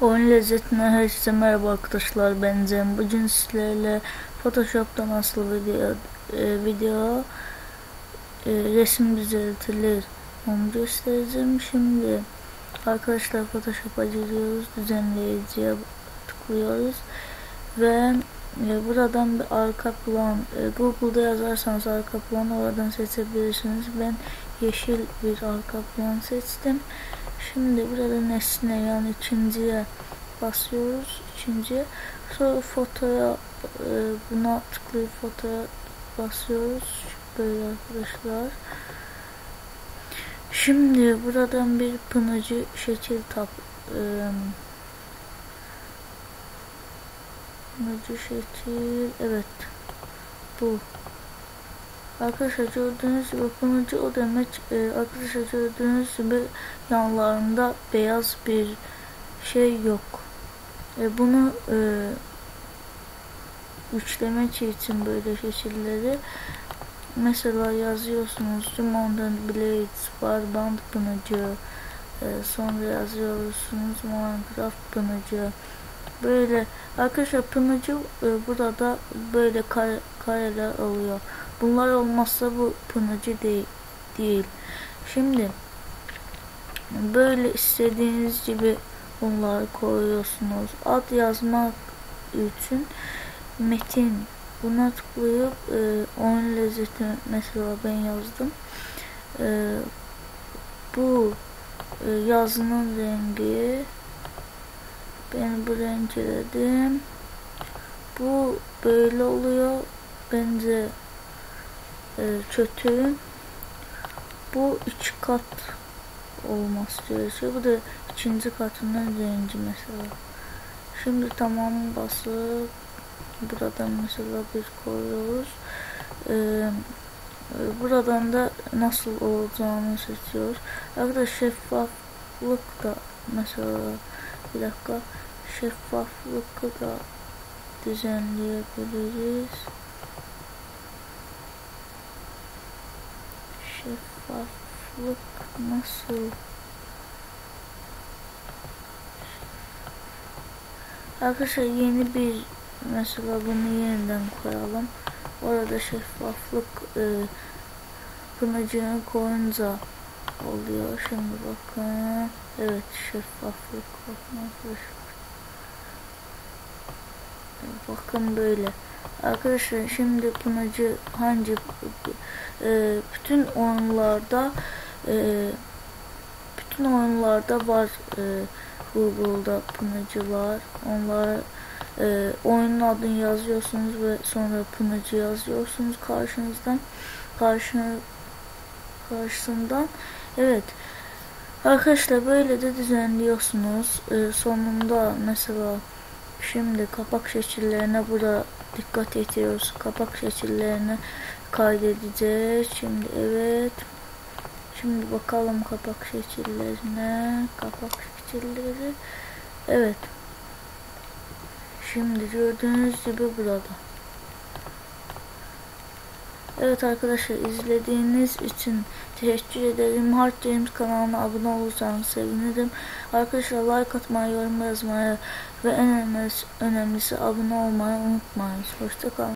Oyun lezzetine herkese merhaba arkadaşlar ben Cem. Bugün sizlerle Photoshop'ta nasıl video e, video e, resim düzeltilir onu göstereceğim. Şimdi arkadaşlar Photoshop'a giriyoruz. Düzenleyiciye tıklıyoruz ve e, buradan bir arka plan e, Google'da yazarsanız arka plan oradan seçebilirsiniz. Ben yeşil bir arka plan seçtim. Şimdi burada nesne yani ikinciye basıyoruz. ikinciye. Sonra fotoya e, buna tıklayıp fotoya basıyoruz. Böyle arkadaşlar. Şimdi buradan bir pınıcı şekil tap e, pınıcı şekil evet. Bu. Arkadaşlar gördüğünüz gibi pınıcı o demek e, arkadaşlar gördüğünüz gibi yanlarında beyaz bir şey yok. E, bunu e, üçlemek için böyle şekilleri mesela yazıyorsunuz Mountain Blades Barband pınıcı e, sonra yazıyorsunuz Minecraft pınıcı böyle. Arkadaşlar pınıcı e, burada böyle kare, kareler oluyor. Bunlar olmazsa bu pınıcı değil, değil. şimdi böyle istediğiniz gibi bunları koyuyorsunuz. Ad yazmak için metin. Buna tıklayıp e, oyun lezzeti mesela ben yazdım. E, bu e, yazının rengi ben bu renkledim bu böyle oluyor. Bence e, kötü. Bu iki kat olması gerekiyor. Bu da ikinci katının rengi mesela. Şimdi tamam basıp buradan mesela bir koyuyoruz. Ee, buradan da nasıl olacağını seçiyoruz. Arkadaşlar şeffaflık da mesela bir dakika. Şeffaflık da düzenleyebiliriz. Şeffaflık nasıl? Arkadaşlar yeni bir mesela bunu yeniden koyalım. Orada şeffaflık e, pınacını koyunca oluyor. Şimdi bakın. Evet şeffaflık bakın böyle. Arkadaşlar şimdi pınacı hangi e, bütün oyunlarda e, bütün oyunlarda var e, Google'da pınacı var. Onlar e, oyunun adını yazıyorsunuz ve sonra pınacı yazıyorsunuz karşınızdan. Karşına, karşısından. Evet. Arkadaşlar böyle de düzenliyorsunuz. E, sonunda mesela şimdi kapak şekillerine burada dikkat ediyoruz. Kapak şekillerine kaydedeceğiz. Şimdi evet. Şimdi bakalım kapak şekillerine. Kapak şekilleri. Evet. Şimdi gördüğünüz gibi burada. Evet arkadaşlar izlediğiniz için teşekkür ederim. Hard Games kanalına abone olursanız sevinirim. Arkadaşlar like atmayı, yorum yazmayı ve en önemlisi, önemlisi abone olmayı unutmayın. Hoşçakalın.